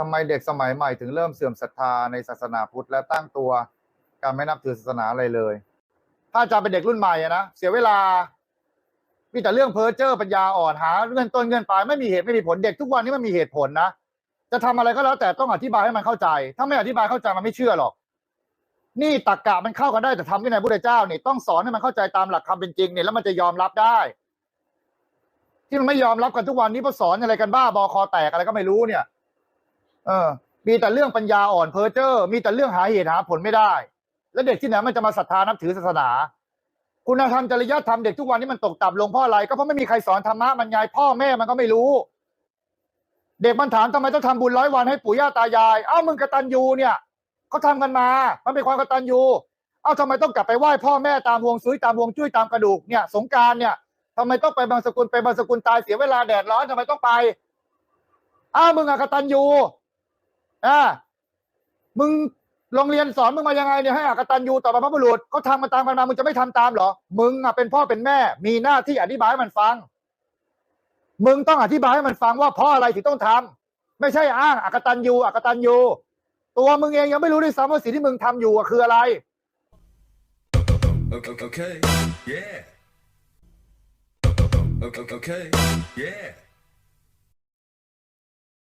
ทำไมเด็กสมัยใหม่ถึงเริ่มเสื่อมศรัทธาในศาสนาพุทธและตั้งตัวการไม่นับถือศาสนาอะไรเลย ถ้าจารย์เป็นเด็กรุ่นใหม่อะนะเสียเวลา มีแต่เรื่องเพ้อเจ้อปัญญาอ่อนหาเงินต้นเงินปลายไม่มีเหตุไม่มีผลเด็กทุกวันนี้มันมีเหตุผลนะจะทำอะไรก็แล้วแต่ต้องอธิบายให้มันเข้าใจ ถ้าไม่อธิบายเข้าใจมันไม่เชื่อหรอก นี่ตักกะมันเข้ากันได้แต่ทำที่ไหนพุทธเจ้าเนี่ยต้องสอนให้มันเข้าใจตามหลักคำเป็นจริงเนี่ยแล้วมันจะยอมรับได้ ที่มันไม่ยอมรับกันทุกวันนี้เพราะสอนอะไรกันบ้าบอคอแตกอะไรก็ไม่รู้เนี่ย เออ มีแต่เรื่องปัญญาอ่อนเพ้อเจ้อมีแต่เรื่องหาเหตุหาผลไม่ได้ แล้วเด็กที่ไหนมันจะมาศรัทธานับถือศาสนา คุณธรรมจริยธรรมเด็กทุกวันนี้มันตกต่ำลงเพราะอะไร ก็เพราะไม่มีใครสอนธรรมะมันไงพ่อแม่มันก็ไม่รู้ เด็กมันถามทำไมต้องทำบุญร้อยวันให้ปู่ย่าตายาย เอ้ามึงกตัญญูเนี่ยเขาทำกันมา มันเป็นความกตัญญูเอ้าทำไมต้องกลับไปไหว้พ่อแม่ตามวงซุยตามวงจุ้ยตามกระดูกเนี่ย สงการเนี่ยทำไมต้องไปบางสกุลไปบางสกุลตายเสียเวลาแดดร้อนทำไมต้องไป อ้าวมึงอะกตัญญู อ่ามึงโรงเรียนสอนมึงมายังไงเนี่ยให้อกตัญญูต่อบรรพบุรุษเขาทำมาตามกันมามึงจะไม่ทำตามเหรอ มึงอะเป็นพ่อเป็นแม่ มีหน้าที่อธิบายให้มันฟัง มึงต้องอธิบายให้มันฟังว่าเพราะอะไรถึงต้องทำไม่ใช่อ้างอกตัญญูอกตัญญูตัวมึงเองยังไม่รู้ด้วยซ้ำว่าสิ่งที่มึงทำอยู่คืออะไร Okay, okay, yeah. Okay, okay, yeah.